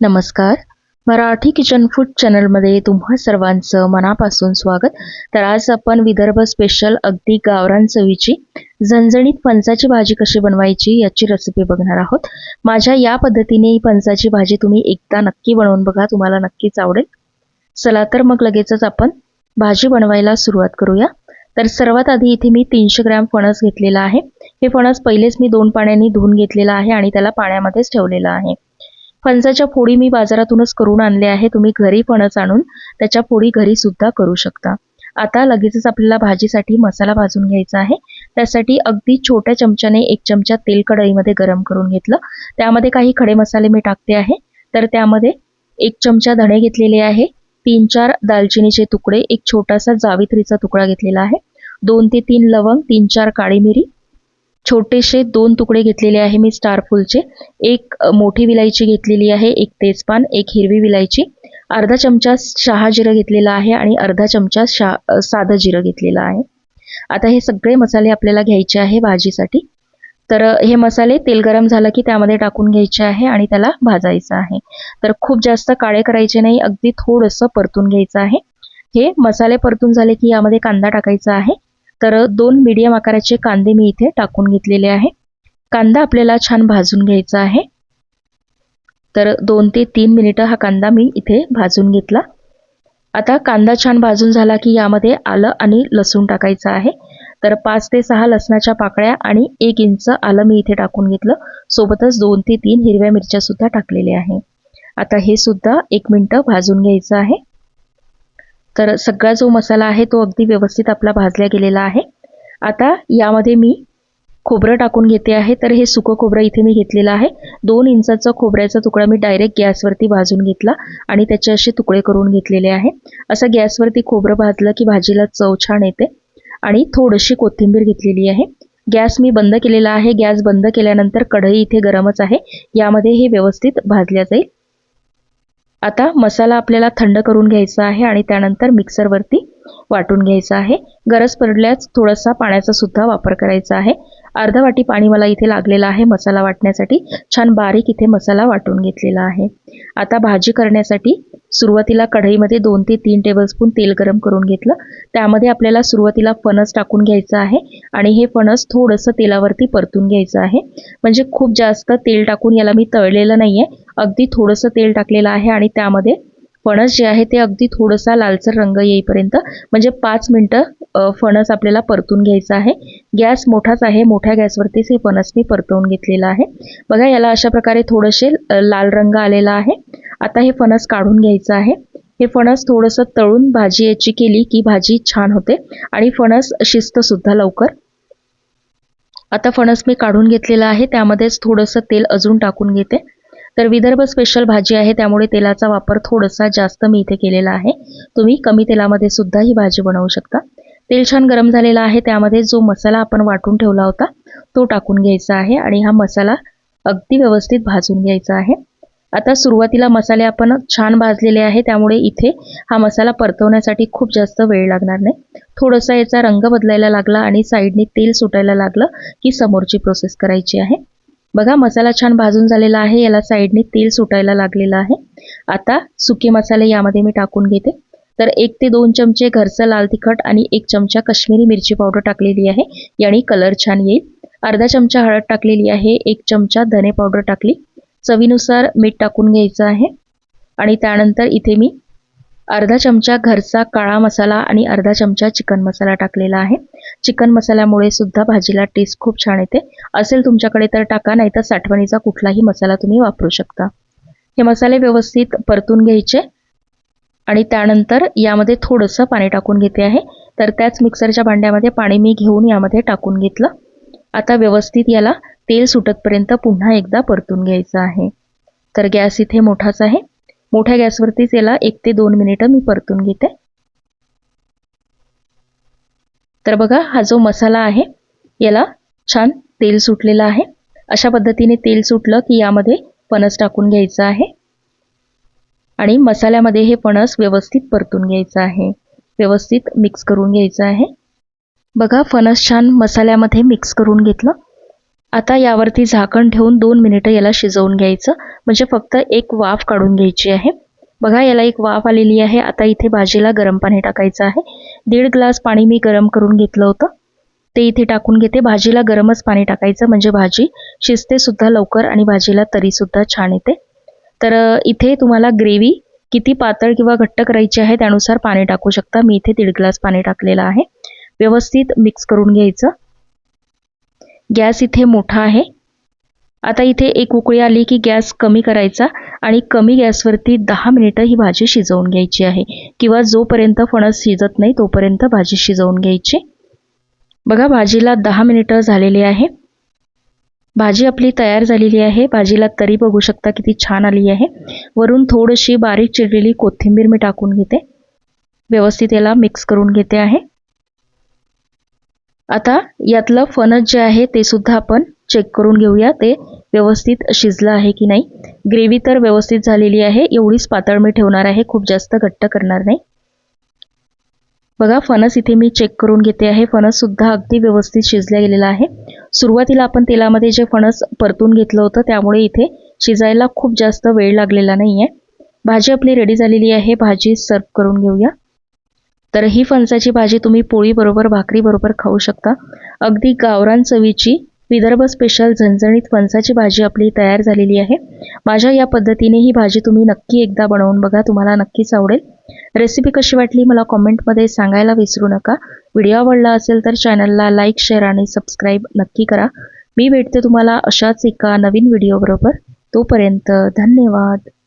नमस्कार. Marathi kitchen food चॅनलमध्ये तुम्हा सर्वांचं मनापासून स्वागत. तर आज आपण विदर्भ स्पेशल अगदी गावरान चवीची झणझणीत फणसाची भाजी कशी बनवायची याची रेसिपी बघणार आहोत. माझ्या या पद्धतीने ही फणसाची भाजी तुम्ही एकदा नक्की बनवून बघा तुम्हाला नक्कीच आवडेल. चला तर मग लगेचच आपण भाजी बनवायला सुरुवात करूया. तर सर्वात आधी इथे मी तीनशे ग्रॅम फणस घेतलेला आहे. हे फणस पहिलेच मी दोन पाण्याने धुवून घेतलेलं आहे आणि त्याला पाण्यामध्येच ठेवलेलं आहे. फणसाच्या फोडी मी बाजारातूनच करून आणल्या आहे. तुम्ही घरी फणस आणून त्याच्या फोडी घरी सुद्धा करू शकता. आता लगेचच आपल्याला भाजीसाठी मसाला भाजून घ्यायचा आहे. त्यासाठी अगदी छोट्या चमच्याने एक चमचा तेल कढईमध्ये गरम करून घेतलं. त्यामध्ये काही खडे मसाले मी टाकते आहे. तर त्यामध्ये एक चमचा धणे घेतलेले आहे. तीन चार दालचिनीचे तुकडे एक छोटासा जावित्रीचा तुकडा घेतलेला आहे. दोन ते तीन लवंग तीन चार काळी मिरी छोटेसे दोन तुकडे घेतलेले आहे मी स्टारफुलचे एक मोठी विलायची घेतलेली आहे एक तेजपान एक हिरवी विलायची. अर्धा चमचा शहा जिरं घेतलेला आहे आणि अर्धा चमचा शा साधं जिरं घेतलेलं आहे. आता हे सगळे मसाले आपल्याला घ्यायचे आहे भाजीसाठी. तर हे मसाले तेल गरम झालं की त्यामध्ये टाकून घ्यायचे आहे आणि त्याला भाजायचं आहे. तर खूप जास्त काळे करायचे नाही अगदी थोडंसं परतून घ्यायचं आहे. हे मसाले परतून झाले की यामध्ये कांदा टाकायचा आहे. तर दोन मीडियम आकाराचे कांदे मी इथे टाकून घेतलेले आहे. कांदा आपल्याला छान भाजून घ्यायचा आहे. तर दोन ते तीन मिनिटं हा कांदा मी इथे भाजून घेतला. आता कांदा छान भाजून झाला की यामध्ये आलं आणि लसूण टाकायचं आहे. तर पाच ते सहा लसणाच्या पाकळ्या आणि एक इंच आलं मी इथे टाकून घेतलं. सोबतच दोन ते तीन हिरव्या मिरच्या सुद्धा टाकलेल्या आहे. आता हे सुद्धा एक मिनटं भाजून घ्यायचं आहे. तर सगळा जो मसाला आहे तो अगदी व्यवस्थित आपला भाजला गेलेला आहे. आता यामध्ये मी खोबरं टाकून घेते आहे. तर हे सुकं खोबरं इथे मी घेतलेलं आहे. दोन इंचाचा खोबऱ्याचा तुकडा मी डायरेक्ट गॅसवरती भाजून घेतला आणि त्याचे असे तुकडे करून घेतलेले आहे. असं गॅसवरती खोबरं भाजलं की भाजीला चव छान येते आणि थोडीशी कोथिंबीर घेतलेली आहे. गॅस मी बंद केलेला आहे. गॅस बंद केल्यानंतर कढई इथे गरमच आहे. यामध्ये हे व्यवस्थित भाजल्या जाईल. आता मसाला आपल्याला थंड करून घ्यायचा आहे आणि त्यानंतर मिक्सरवरती वाटून घ्यायचा आहे. गरज पडल्यास थोडासा पाण्याचा सुद्धा वापर करायचा आहे. अर्धा वाटी पाणी मला इथे लागलेलं आहे मसाला वाटण्यासाठी. छान बारीक इथे मसाला वाटून घेतलेला आहे. आता भाजी करण्यासाठी सुरुवातीला कढईमध्ये दोन ते तीन टेबलस्पून तेल गरम करून घेतलं. त्यामध्ये आपल्याला सुरुवातीला फणस टाकून घ्यायचं आहे आणि हे फणस थोडंसं तेलावरती परतून घ्यायचं आहे. म्हणजे खूप जास्त तेल टाकून याला मी तळलेलं नाही आहे अगदी थोडंसं तेल टाकलेलं आहे आणि त्यामध्ये फणस जे आहे ते अगदी थोडासा लालसर रंग येईपर्यंत म्हणजे पाच मिनटं फणस आपल्याला परतून घ्यायचं आहे. गॅस मोठाच आहे. मोठ्या गॅसवरतीच हे फणस मी परतवून घेतलेलं आहे. बघा याला अशा प्रकारे थोडेसे लाल रंग आलेला आहे. आता हे फणस काढून घ्यायचं आहे. हे फणस थोडंसं तळून भाजी याची केली की भाजी छान होते. आणि फणस शिस्तसुद्धा लवकर. आता फणस मी काढून घेतलेला आहे. त्यामध्येच थोडंसं तेल अजून टाकून घेते. तर विदर्भ स्पेशल भाजी आहे. त्यामुळे तेलाचा वापर थोडासा जास्त मी इथे केलेला आहे. तुम्ही कमी तेलामध्ये सुद्धा ही भाजी बनवू शकता. तेल छान गरम झालेला आहे. त्यामध्ये जो मसाला आपण वाटून ठेवला होता तो टाकून घ्यायचा आहे. आणि हा मसाला अगदी व्यवस्थित भाजून घ्यायचा आहे. आता सुरुवातीला मसाले आपण छान भाजलेले आहे त्यामुळे इथे हा मसाला परतवण्यासाठी खूप जास्त वेळ लागणार नाही. थोडासा याचा रंग बदलायला लागला आणि साईडने तेल सुटायला लागलं की समोरची प्रोसेस करायची आहे. बघा मसाला छान भाजून झालेला आहे याला साईडने तेल सुटायला लागलेलं आहे. आता सुके मसाले यामध्ये मी टाकून घेते. तर एक ते दोन चमचे घरचं लाल तिखट आणि एक चमचा कश्मीरी मिरची पावडर टाकलेली आहे याने कलर छान येईल. अर्धा चमचा हळद टाकलेली आहे एक चमचा धने पावडर टाकली. चवीनुसार मीठ टाकून घ्यायचं आहे. आणि त्यानंतर इथे मी अर्धा चमचा घरचा काळा मसाला आणि अर्धा चमचा चिकन मसाला टाकलेला आहे. चिकन मसाल्यामुळे सुद्धा भाजीला टेस्ट खूप छान येते. असेल तुमच्याकडे तर टाका नाही तर साठवणीचा कुठलाही मसाला तुम्ही वापरू शकता. हे मसाले व्यवस्थित परतून घ्यायचे. आणि त्यानंतर यामध्ये थोडंसं पाणी टाकून घेते आहे. तर त्याच मिक्सरच्या भांड्यामध्ये पाणी मी घेऊन यामध्ये टाकून घेतलं. आता व्यवस्थित याला तेल सुटतपर्यंत पुन्हा एकदा परतून घ्यायचं आहे. तर गॅस इथे मोठाच आहे. मोठ्या गॅसवरतीच याला एक ते दोन मिनिटं मी परतून घेते. तर बघा हा जो मसाला आहे याला छान तेल सुटलेलं आहे. अशा पद्धतीने तेल सुटलं की यामध्ये फणस टाकून घ्यायचं आहे. आणि मसाल्यामध्ये हे फणस व्यवस्थित परतून घ्यायचं आहे. व्यवस्थित मिक्स करून घ्यायचं आहे. बघा फणस छान मसाल्यामध्ये मिक्स करून घेतलं. आता यावरती झाकण ठेवून दोन मिनिटं याला शिजवून घ्यायचं. म्हणजे फक्त एक वाफ काढून घ्यायची आहे. बघा याला एक वाफ आलेली आहे. आता इथे भाजीला गरम पाणी टाकायचं आहे. दीड ग्लास पाणी मी गरम करून घेतलं होतं. ते इथे टाकून घेते. भाजीला गरमच पाणी टाकायचं. म्हणजे भाजी शिजते सुद्धा लवकर आणि भाजीला तरीसुद्धा छान येते. तर इथे तुम्हाला ग्रेव्ही किती पातळ किंवा घट्ट करायची आहे त्यानुसार पाणी टाकू शकता. मी इथे दीड ग्लास पाणी टाकलेलं आहे. व्यवस्थित मिक्स करून घ्यायचं. गॅस इथे मोठा आहे. आता इथे एक उकळी आली की गॅस कमी करायचा आणि कमी गॅसवरती दहा मिनिटं ही भाजी शिजवून घ्यायची आहे. किंवा जोपर्यंत फणस शिजत नाही तोपर्यंत भाजी शिजवून घ्यायची. बघा भाजीला दहा मिनिटं झालेली आहे. भाजी आपली तयार झालेली आहे. भाजीला तरी बघू शकता किती छान आली आहे. वरून थोडीशी बारीक चिरलेली कोथिंबीर मी टाकून घेते. व्यवस्थित याला मिक्स करून घेते आहे. आता यातलं फणस जे आहे ते सुद्धा आपण चेक करून घेऊया. ते व्यवस्थित शिजलं आहे की नाही? ग्रेव्ही तर व्यवस्थित झालेली आहे. एवढीच पातळ मी ठेवणार आहे. खूप जास्त घट्ट करणार नाही. बघा फणस इथे मी चेक करून घेते आहे. फणस सुद्धा अगदी व्यवस्थित शिजल्या गेलेला आहे. सुरुवातीला आपण तेलामध्ये जे फणस परतून घेतलं होतं त्यामुळे इथे शिजायला खूप जास्त वेळ लागलेला नाही आहे भाजी आपली रेडी झालेली आहे. भाजी सर्व करून घेऊया. तर ही फणसाची भाजी तुम्ही पोळीबरोबर भाकरीबरोबर खाऊ शकता. अगदी गावरान चवीची विदर्भ स्पेशल झणझणीत फणसाची भाजी आपली तयार झालेली आहे. माझ्या या पद्धतीने ही भाजी तुम्ही नक्की एकदा बनवून बघा तुम्हाला नक्कीच आवडेल. रेसिपी कशी वाटली मला कॉमेंटमध्ये सांगायला विसरू नका. व्हिडिओ आवडला असेल तर चॅनलला लाईक शेअर आणि सबस्क्राईब नक्की करा. मी भेटते तुम्हाला अशाच एका नवीन व्हिडिओबरोबर तोपर्यंत धन्यवाद.